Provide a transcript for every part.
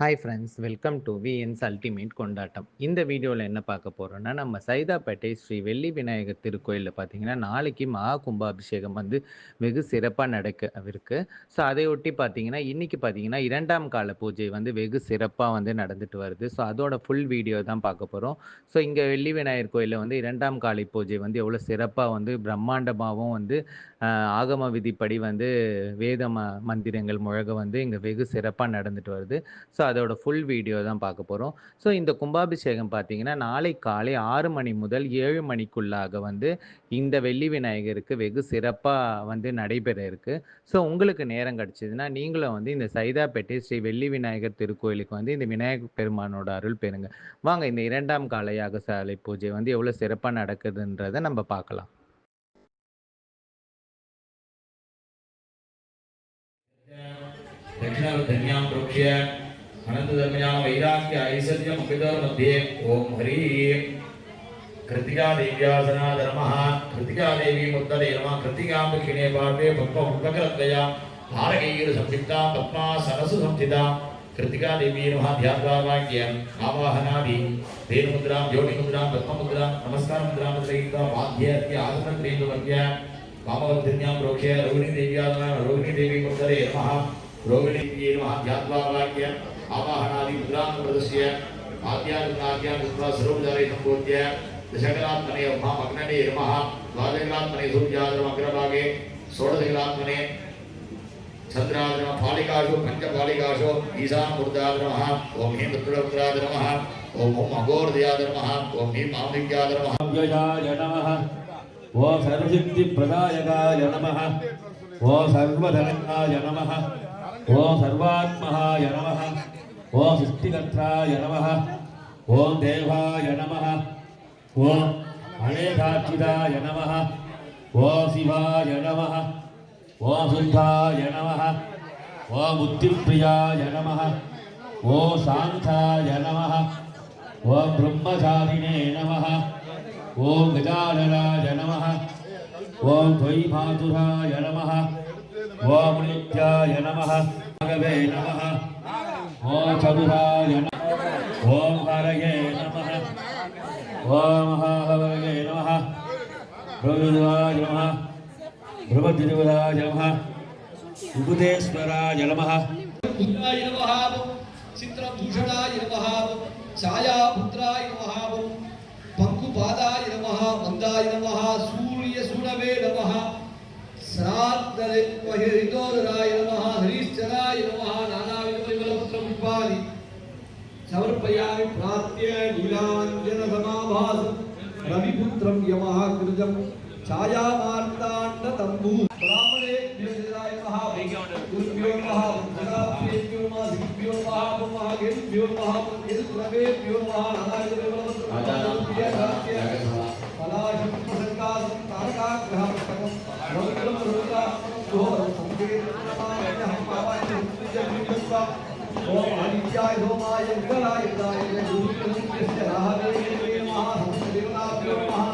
Hi friends welcome to VNS ultimate கொண்டாட்டம். இந்த வீடியோவில் என்ன பார்க்க போகிறோம்னா நம்ம சைதாப்பேட்டை ஸ்ரீ வெள்ளி விநாயகர் திருக்கோயிலில் பார்த்தீங்கன்னா நாளைக்கு மகா கும்பாபிஷேகம் வந்து வெகு சிறப்பாக நடக்க இருக்கு. ஸோ அதையொட்டி பார்த்தீங்கன்னா இன்றைக்கி பார்த்தீங்கன்னா இரண்டாம் கால பூஜை வந்து வெகு சிறப்பாக வந்து நடந்துட்டு வருது. ஸோ அதோட ஃபுல் வீடியோ தான் பார்க்க போகிறோம் ஸோ இங்கே வெள்ளி விநாயகர் கோயிலில் வந்து இரண்டாம் காலை பூஜை வந்து எவ்வளோ சிறப்பாக வந்து பிரம்மாண்டமாகவும் வந்து ஆகம விதிப்படி வந்து வேத ம மந்திரங்கள் முழக வந்து இங்கே வெகு சிறப்பாக நடந்துட்டு வருது. ஸோ அதோட ஃபுல் வீடியோ தான் பார்க்க போகிறோம் ஸோ இந்த கும்பாபிஷேகம் பார்த்தீங்கன்னா நாளை காலை ஆறு மணி முதல் ஏழு மணிக்குள்ளாக வந்து இந்த வெள்ளி விநாயகருக்கு வெகு சிறப்பாக வந்து நடைபெற இருக்கு ஸோ உங்களுக்கு நேரம் கிடச்சிதுன்னா நீங்களும் வந்து இந்த சைதாப்பேட்டை ஸ்ரீ வெள்ளி விநாயகர் திருக்கோயிலுக்கு வந்து இந்த விநாயகர் பெருமானோட அருள் பெறுங்க வாங்க இந்த இரண்டாம் கால யாகசாலை பூஜை வந்து எவ்வளோ சிறப்பாக நடக்குதுன்றதை நம்ம பார்க்கலாம் दक्षिणधन्यां प्रोक्ष्य అనంతధర్మజాన వైరాగ్య ఐశ్వర్య ముఖితోర్మధ్యే ఓం హరి కృతికాదేవ్యాసనా ధర్మ కృతికాదేవి ముద్దదే నమ కృతికాంబికినే పార్వే పద్మ ఉద్వకరత్వయ హారకైరు సంసిద్ధ పద్మా సరసు సంసిద్ధ కృతికాదేవి నమ ధ్యాత్వాక్యం ఆవాహనాది ధేనుముద్రాం జ్యోతిముద్రాం పద్మముద్రాం నమస్కార ముద్రాం ముద్రయుక్త వాద్యాద్య ఆసనం క్రియవర్య వామవర్ధిన్యాం ప్రోక్షయ రోహిణీదేవ్యాసన రోహిణీదేవి ముద్దదే నమ రోహిణీదేవి నమ ధ్యాత్వాక్యం आवाहनादि मुद्रामृतस्य आद्यानुनाद्यानुत्वा सर्वजारितं बोध्य दशकलात्मने उमाम् अग्नने नमः, द्वादशकलात्मने सूर्यादरम् अग्रभागे षोडशकलात्मने चन्द्रादरम पालिकासु पञ्चपालिकासु ईशानमूर्तादरमः ॐ ह्रीं पुत्रपुत्रादरमः ॐ ॐ अघोर्दयादरमः ॐ ह्रीं आम्लिङ्गादरमः नमः। ओ सर्वसिद्धिप्रदायकाय नमः। ओ सर्वधनकाय नमः। ओ सर्वात्महाय नमः। ఓం సృష్టికర్తాయ నమ ఓం దేవాయ నమ ఓం అనేకాక్షిదాయ నమ ఓం శివాయ నమ ఓం శుద్ధాయ నమ ఓం బుద్ధిప్రియాయ నమ ఓం శాంతాయ నమ ఓం బ్రహ్మచారిణే నమ ఓం గజాననాయ నమ ఓం ద్వైమాతురాయ నమ ఓం నిత్యాయ నమ నమ ఓం చదురాయ ఓం వరగే నమ. ఓం మహావరగే నమ. ప్రభురాయ నమ. భ్రువద్రివరాయ నమ. ఉపదేశ్వరాయ నమ. చిత్రభూషణాయ నమ ఛాయాపుత్రాయ నమ పంకుపాదాయ నమ మందాయ నమ సూర్యసుడవే నమ శ్రాద్ధ హరిదోదరాయ నమ హరిశ్చరాయ నమ నానా समर्पयामि प्राप्य नीलाञ्जन समाभास रविपुत्रं यमः छाया मार्तांड तम्बू ब्राह्मणे निर्जराय नमः गुरुभ्यो नमः जगाभ्येभ्यो नमः सिद्भ्यो नमः नमः गेभ्यो नमः यदुरवेभ्यो नमः नारायण देवलवत्र पलाशं प्रसङ्गासं तारकाग्रहं सकं रौद्रं रुद्रा दोहरं सङ्गे नमाम्यहं पावाय सत्रिजं विजस्वा ओम आदित्याय सोमाय मंगलाय दाय गुरुकृष्णस्य राहवे नमः संदेवनाभ्यो नमः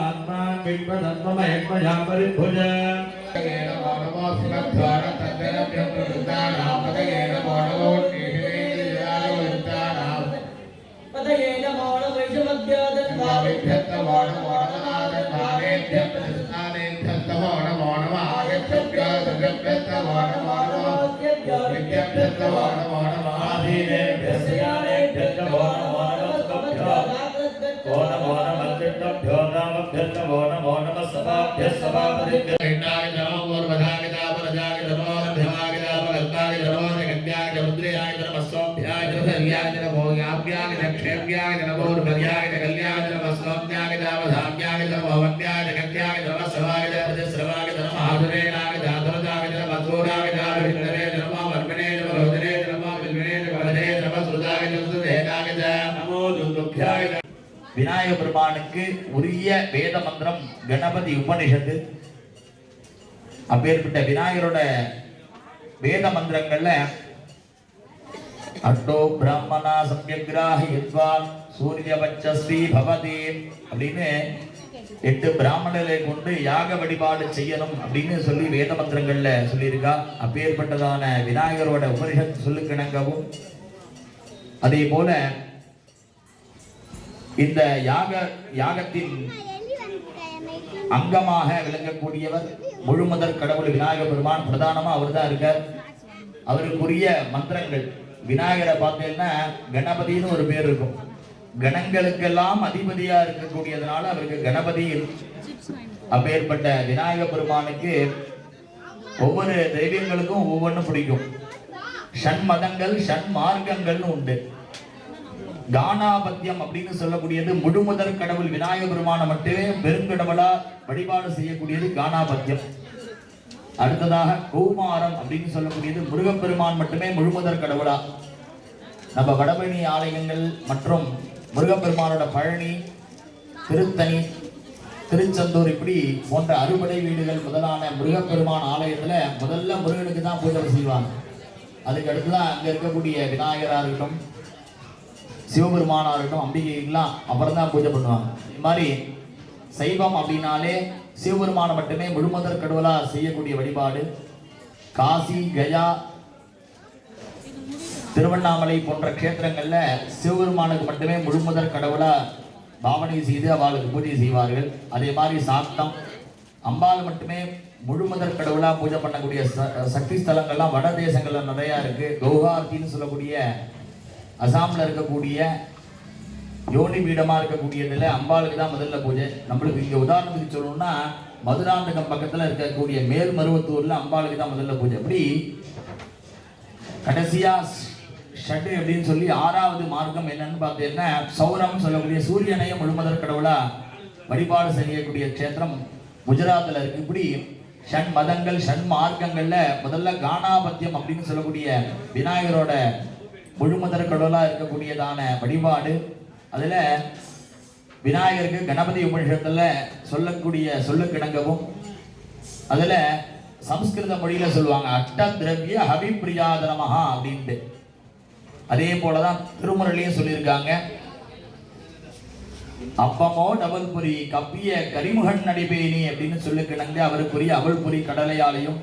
आत्मा बिंब धर्म महिम परिभुज नमः ಕ್ಷೇಮ್ಯಾಗ ನಮೋ ಭಗ್ಯಾಗ ಕಲ್ಯಾಣ ನಮ ಸ್ವಾಮ್ಯಾಗ ನಾಮ ಧಾಮ್ಯಾಗ ನಮ ಭವನ್ಯಾಗ விநாயக பெருமானுக்கு உரிய வேத மந்திரம் கணபதி உபனிஷத்து. அப்பேற்பட்ட விநாயகரோட வேத மந்திரங்கள்ல அட்டோ பிராமணா சம்யக்ராஹி யத்வான் சூரிய பச்சஸ்ரீ பவதி அப்படின்னு எட்டு பிராமணர்களை கொண்டு யாக வழிபாடு செய்யணும் அப்படின்னு சொல்லி வேத மந்திரங்கள்ல சொல்லியிருக்கா. அப்பேற்பட்டதான விநாயகரோட உபனிஷத்து சொல்லுக்கிணங்கவும் அதே போல இந்த யாக யாகத்தின் அங்கமாக விளங்கக்கூடியவர் முழுமுதற் கடவுள் விநாயக பெருமான். பிரதானமா அவர் தான் இருக்கார். அவருக்குரிய மந்திரங்கள். விநாயகரை பார்த்தீங்கன்னா கணபதினு ஒரு பேர் இருக்கும். கணங்களுக்கெல்லாம் அதிபதியா இருக்கக்கூடியதுனால அவருக்கு கணபதி அப்பேற்பட்ட விநாயக பெருமானுக்கு ஒவ்வொரு தெய்வங்களுக்கும் ஒவ்வொன்றும் பிடிக்கும். ஷண்மதங்கள் ஷண்மார்க்கங்கள்னு உண்டு. கானாபத்தியம் அப்படின்னு சொல்லக்கூடியது முழுமுதற் கடவுள் விநாயக பெருமான மட்டுமே பெருங்கடவுளா வழிபாடு செய்யக்கூடியது கானாபத்தியம். அடுத்ததாக கௌமாரம் அப்படின்னு சொல்லக்கூடியது முருகப்பெருமான் மட்டுமே முழுமுதற் கடவுளா. நம்ம வடபழனி ஆலயங்கள் மற்றும் முருகப்பெருமானோட பழனி திருத்தணி திருச்செந்தூர் இப்படி போன்ற அறுபடை வீடுகள் முதலான முருகப்பெருமான் ஆலயத்துல முதல்ல முருகனுக்கு தான் பூஜை செய்வாங்க. அதுக்கு அடுத்துதான் அங்க இருக்கக்கூடிய விநாயகரா இருக்கட்டும் சிவபெருமானா இருக்கட்டும் அம்பிகைகள்லாம் அப்புறம் தான் பூஜை பண்ணுவாங்க. இது மாதிரி சைவம் அப்படின்னாலே சிவபெருமானை மட்டுமே முழுமதர் கடவுளா செய்யக்கூடிய வழிபாடு. காசி கயா திருவண்ணாமலை போன்ற கஷேத்திரங்களில் சிவபெருமானுக்கு மட்டுமே முழுமுதற் கடவுளா பாவனை செய்து அவளுக்கு பூஜை செய்வார்கள். அதே மாதிரி சாத்தம் அம்பாள் மட்டுமே முழுமுதற் கடவுளா பூஜை பண்ணக்கூடிய ச- சக்தி ஸ்தலங்கள்லாம் வட தேசங்கள்ல நிறையா இருக்கு. கௌஹார்த்தின்னு சொல்லக்கூடிய அசாமில் இருக்கக்கூடிய யோனி பீடமா இருக்கக்கூடியதுல அம்பாளுக்கு தான் முதல்ல பூஜை. நம்மளுக்கு இங்கே உதாரணத்துக்கு சொல்லணும்னா மதுராந்தகம் பக்கத்தில் இருக்கக்கூடிய மேல் மருவத்தூரில் அம்பாளுக்கு தான் முதல்ல பூஜை. அப்படி கடைசியா ஷட்டு அப்படின்னு சொல்லி ஆறாவது மார்க்கம் என்னன்னு பார்த்தீங்கன்னா சௌரம் சொல்லக்கூடிய சூரியனையும் முழுமதர் கடவுளா வழிபாடு செய்யக்கூடிய க்ஷேத்திரம் குஜராத்தில் இருக்கு. இப்படி ஷண் மதங்கள் ஷண் மார்க்கங்கள்ல முதல்ல கானாபத்தியம் அப்படின்னு சொல்லக்கூடிய விநாயகரோட முழுமுதற் கடவுளாக இருக்கக்கூடியதான வழிபாடு. அதில் விநாயகருக்கு கணபதி உபனிஷத்துல சொல்லக்கூடிய சொல்லு கிடங்கவும் அதில் சம்ஸ்கிருத மொழியில் சொல்லுவாங்க அட்ட திரவிய ஹவிப்பிரியாதனமஹா அப்படின்ட்டு. அதே போலதான் திருமுறையிலையும் சொல்லியிருக்காங்க. அப்பமோ டபுள் புரி கப்பிய கரிமுகன் நடிபேனி அப்படின்னு சொல்லுக்கிணங்க அவருக்குரிய அவள் புரி கடலையாலையும்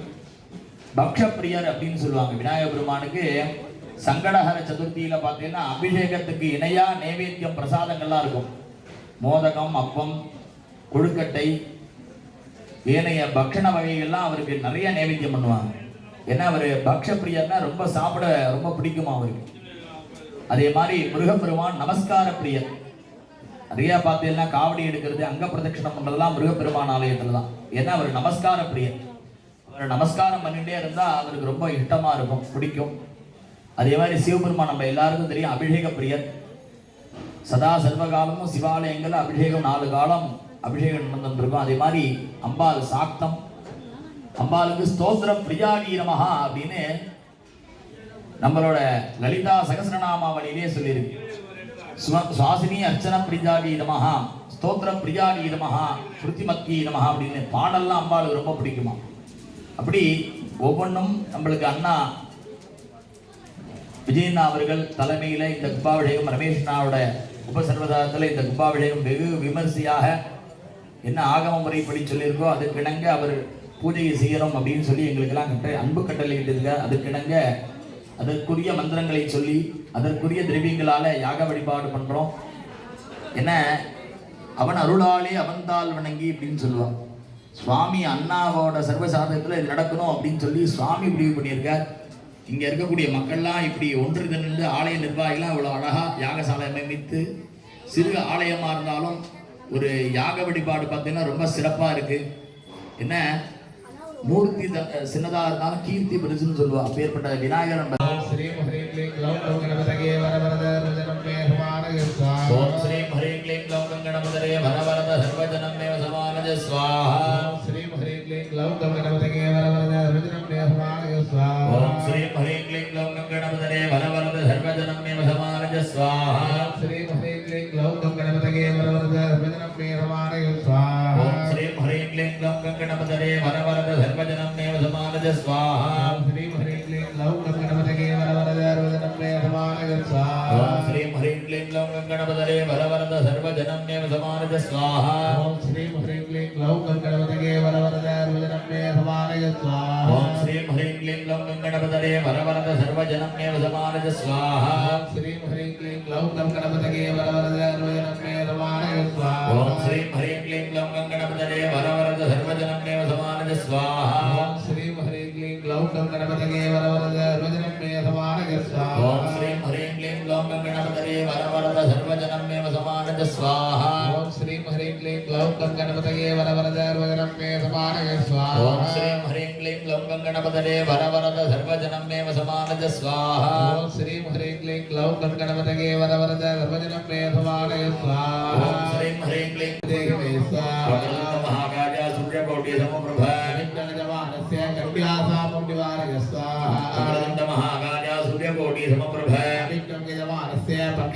பக்ஷப்பிரியர் அப்படின்னு சொல்லுவாங்க. விநாயகர் பெருமானுக்கு சங்கடஹர சதுர்த்தியில பார்த்தீங்கன்னா அபிஷேகத்துக்கு இணையா நைவேத்தியம் பிரசாதங்கள்லாம் இருக்கும். மோதகம் அப்பம் கொழுக்கட்டை ஏனைய பக்ஷண வகைகள்லாம் அவருக்கு நிறைய நைவேத்தியம் பண்ணுவாங்க. ஏன்னா அவர் பக்ஷப்பிரியர்னா ரொம்ப சாப்பிட ரொம்ப பிடிக்குமா அவருக்கு. அதே மாதிரி முருகப்பெருமான் நமஸ்கார பிரியர். நிறைய பார்த்தீங்கன்னா காவடி எடுக்கிறது அங்க பிரதட்சணம் பண்ணுறதுலாம் முருகப்பெருமான் ஆலயத்துல தான். ஏன்னா அவர் நமஸ்கார பிரியர். அவர் நமஸ்காரம் பண்ணிகிட்டே இருந்தால் அவருக்கு ரொம்ப இஷ்டமாக இருக்கும் பிடிக்கும். அதே மாதிரி சிவபெருமான் நம்ம எல்லாருக்கும் தெரியும் அபிஷேக பிரியர். சதா சர்வகாலமும் சிவாலயங்கள் அபிஷேகம் நாலு காலம் அபிஷேகம் நடந்துருக்கும் அதே மாதிரி அம்பாள் சாக்தம். அம்பாளுக்கு ஸ்தோத்திர பிரியாகி அப்படின்னு நம்மளோட லலிதா சகசரநாமாவளியிலே சொல்லியிருக்கு. சுவாசினி அர்ச்சன பிரியாகி நமஹா ஸ்தோத்திர பிரியாகி நமஹா அப்படின்னு பாடல்லாம் அம்பாளுக்கு ரொம்ப பிடிக்குமா? அப்படி ஒவ்வொன்றும் நம்மளுக்கு அண்ணா விஜயண்ணா அவர்கள் தலைமையில் இந்த கும்பாபிஷேகம் ரமேஷ்னாவோட உபசர்வதாரத்தில் இந்த கும்பாபிஷேகம் வெகு விமர்சையாக என்ன ஆகம முறைப்படி சொல்லியிருக்கோ அதுக்கிணங்க அவர் பூஜையை செய்யணும் அப்படின்னு சொல்லி எங்களுக்கெல்லாம் கட்ட அன்பு கட்டளையிட்டிருக்க அதுக்கிணங்க அதற்குரிய மந்திரங்களை சொல்லி அதற்குரிய திரவியங்களால் யாக வழிபாடு பண்ணுறோம் என்ன? அவன் அருளாலே அவன்தாள் வணங்கி அப்படின்னு சொல்லுவான். சுவாமி அண்ணாவோட சர்வசாதத்தில் இது நடக்கணும் அப்படின்னு சொல்லி சுவாமி முடிவு பண்ணியிருக்கார். இங்க இருக்கக்கூடிய மக்கள்லாம் இப்படி ஒன்று திரண்டு ஆலய நிர்வாகிகளாம் இவ்வளோ அழகா யாகசாலை அமைத்து சிறு ஆலயமா இருந்தாலும் ஒரு யாக வழிபாடு பார்த்தீங்கன்னா ரொம்ப சிறப்பா இருக்கு. என்ன? மூர்த்தி சின்னதா இருந்தாலும் கீர்த்தி பெருசுன்னு சொல்லுவா. பேர்பட்ட விநாயகர் ஸ்ரீ ஓம் ஸ்ரீம் ஹரே க்ளீம் லௌகம் கணபதரே வரவரத சர்வஜனம் மேவ சமானஜ ஸ்வாஹா. ஸ்ரீம் ஹரே க்ளீம் லௌகம் கணபதகே வரவரத गणपतये वरवरद सर्वजनमेव समानज स्वाहा श्रीं ह्रीं क्लीं ग्लौं गणपतये वरवरद सर्वजनमेव समानय स्वाहा ॐ श्रीं ह्रीं क्लीं ग्लौं गणपतये वरवरद सर्वजनमेव समानज स्वाहा गणपतये वरवरद सर्वजनम्ये समानज स्वाहा ॐ श्रीं ह्रीं क्लीं ग्लौं गणपतये वरवरद सर्वजनम्ये समानज स्वाहा ॐ श्रीं ह्रीं क्लीं ग्लौं गणपतये वरवरद सर्वजनम्ये समानज स्वाहा ॐ श्रीं ह्रीं क्लीं ग्लौं गणपतये वरवरद सर्वजनम्ये समानज स्वाहा ॐ श्रीं ह्रीं क्लीं ग्लौं गणपतये वरवरद सर्वजनम्ये समानज स्वाहा ॐ श्रीं ह्रीं क्लीं ग्लौं गणपतये वरवरद सर्वजनम्ये समानज स्वाहा ॐ श्रीं ह्रीं क्लीं ग्लौं गणपतये वरवरजनमेव समानज स्वाहा ओम श्रीं ह्रीं क्लीं ग्लौं गं गणपतये वरवरजर्वजनमे समानज स्वाहा ओम श्रीं ह्रीं क्लीं ग्लौं गं गणपतये वरवरद सर्वजनमेव समानज स्वाहा ओम श्रीं ह्रीं क्लीं ग्लौं गं गणपतये वरवरद सर्वजनमे समानज स्वाहा ओम श्रीं ह्रीं क्लीं देवे स्वाहा महाकाजा सूर्यकोटि समप्रभा नित्यजमानस्य करुणासापं निवारय स्वाहा महाकाजा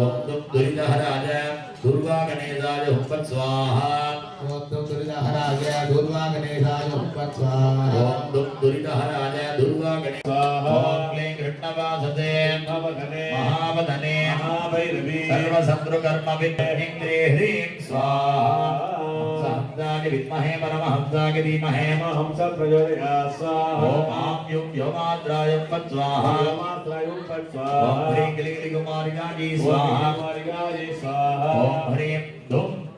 ஓம் தும் துரிதஹராஜ துர்வா கணேசாய ஹும்பத் சுவாஹா. दुर्गाहराजाय दुर्गा गणेशाय ओम दुम दुर्गाहराजाय दुर्गा गणेशाय ओम क्लीं घृण्णवासते भवघने महावदने महाभैरवी सर्वशत्रुकर्म विघ्नेन्द्रे ह्रीं स्वाहा हंसाय विद्महे परमहंसाय धीमहे महंस प्रचोदयात् स्वाहा ओम आं युं योमात्राय पद्वाहा योमात्राय पद्वाहा ओम ह्रीं क्लीं क्लीं कुमारिकाजी स्वाहा कुमारिकाजी स्वाहा ओम ह्रीं धूम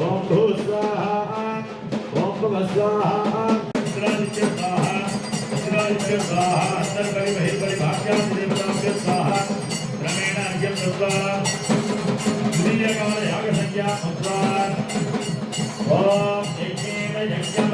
ओम भू स्वाहा ओम भव स्वाहा इंद्रादित्य स्वाहा इंद्रादित्य स्वाहा अंतर्परि बहिर्परिभाग्यां देवताभ्य स्वाहा क्रमेणाज्यं स्वाहा तृतीयकालयागसंज्ञा स्वाहा ओम यज्ञेन यज्ञं